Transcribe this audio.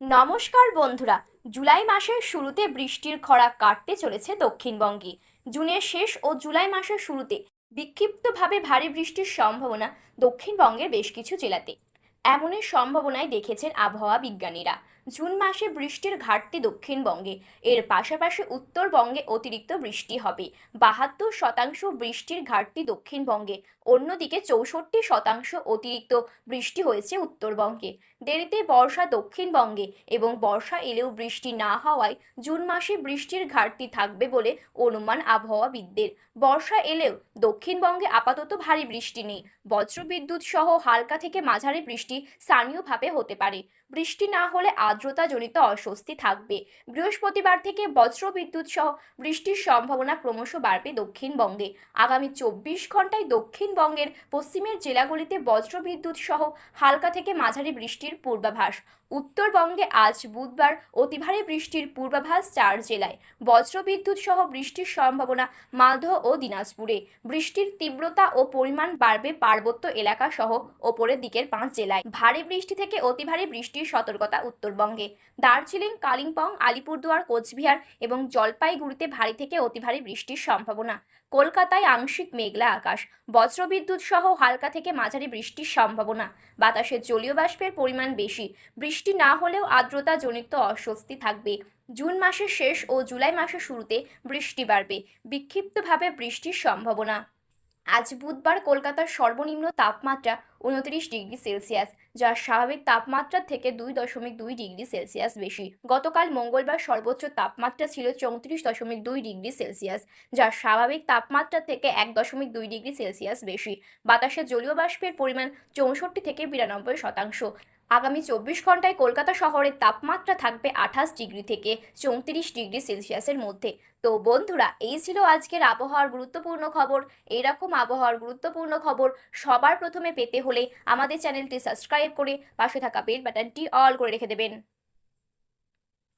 নমস্কার বন্ধুরা, জুলাই মাসের শুরুতে বৃষ্টির খরা কাটতে চলেছে দক্ষিণবঙ্গে। জুনের শেষ ও জুলাই মাসের শুরুতে বিক্ষিপ্তভাবে ভারী বৃষ্টির সম্ভাবনা দক্ষিণবঙ্গের বেশ কিছু জেলাতে। এমনই সম্ভাবনায় দেখেছেন আবহাওয়া বিজ্ঞানীরা। জুন মাসে বৃষ্টির ঘাটতি দক্ষিণবঙ্গে। এর পাশাপাশি উত্তরবঙ্গে অতিরিক্ত বৃষ্টি হবে। বাহাত্তর শতাংশ বৃষ্টির ঘাটতি দক্ষিণবঙ্গে। অন্যদিকে চৌষট্টি শতাংশ অতিরিক্ত বৃষ্টি হয়েছে উত্তরবঙ্গে। দেরিতে বর্ষা দক্ষিণবঙ্গে এবং বর্ষা এলেও বৃষ্টি না হওয়ায় জুন মাসে বৃষ্টির ঘাটতি থাকবে বলে অনুমান আবহাওয়াবিদদের। বর্ষা এলেও দক্ষিণবঙ্গে আপাতত ভারী বৃষ্টি নেই। বজ্রবিদ্যুৎ সহ হালকা থেকে মাঝারি বৃষ্টি স্থানীয়ভাবে হতে পারে। বৃষ্টি না হলে আর্দ্রতাজনিত অস্বস্তি থাকবে। বৃহস্পতিবার থেকে বজ্র বিদ্যুৎ সহ বৃষ্টির সম্ভাবনা ক্রমশ বাড়বে দক্ষিণবঙ্গে। আগামী চব্বিশ ঘন্টায় দক্ষিণবঙ্গের পশ্চিমের জেলাগুলিতে বজ্র বিদ্যুৎ সহ হালকা থেকে মাঝারি বৃষ্টির পূর্বাভাস। উত্তরবঙ্গে আজ বুধবার অতি ভারী বৃষ্টির পূর্বাভাস চার জেলায়। বজ্রবিদ্যুৎ সহ বৃষ্টির সম্ভাবনা মালদহ ও দিনাজপুরে। বৃষ্টির তীব্রতা ও পরিমাণ বাড়বে পার্বত্য এলাকা সহ ওপরের দিকের পাঁচ জেলায়। ভারী বৃষ্টি থেকে অতি ভারী বৃষ্টির সতর্কতা উত্তরবঙ্গে। দার্জিলিং, কালিম্পং, আলিপুরদুয়ার, কোচবিহার এবং জলপাইগুড়িতে ভারী থেকে অতি ভারী বৃষ্টির সম্ভাবনা। কলকাতায় আংশিক মেঘলা আকাশ। বজ্রবিদ্যুৎ সহ হালকা থেকে মাঝারি বৃষ্টির সম্ভাবনা। বাতাসে জলীয় বাষ্পের পরিমাণ বেশি। বৃষ্টি না হলেও আর্দ্রতা জনিত অস্বস্তি থাকবে। জুন মাসের শেষ ও জুলাই মাসের শুরুতে বৃষ্টি বাড়বে। বিক্ষিপ্তভাবে বৃষ্টির সম্ভাবনা। আজ বুধবার কলকাতার সর্বনিম্ন তাপমাত্রা উনত্রিশ ডিগ্রি সেলসিয়াস, যা স্বাভাবিক তাপমাত্রা থেকে দুই দশমিক দুই ডিগ্রি সেলসিয়াস বেশি। গতকাল মঙ্গলবার সর্বোচ্চ তাপমাত্রা ছিল চৌত্রিশ দশমিক দুই ডিগ্রি সেলসিয়াস, যা স্বাভাবিক তাপমাত্রা থেকে এক দশমিক দুই ডিগ্রি সেলসিয়াস বেশি। বাতাসে জলীয় বাষ্পের পরিমাণ চৌষট্টি থেকে বিরানব্বই শতাংশ। আগামী চব্বিশ ঘন্টায় কলকাতা শহরের তাপমাত্রা থাকবে আঠাশ ডিগ্রি থেকে চৌত্রিশ ডিগ্রি সেলসিয়াসের মধ্যে। তো বন্ধুরা, এই ছিল আজকের আবহাওয়ার গুরুত্বপূর্ণ খবর। এইরকম আবহাওয়ার গুরুত্বপূর্ণ খবর সবার প্রথমে পেতে হলে আমাদের চ্যানেলটি সাবস্ক্রাইব করে পাশে থাকা বেল বাটনটি অল করে রেখে দেবেন।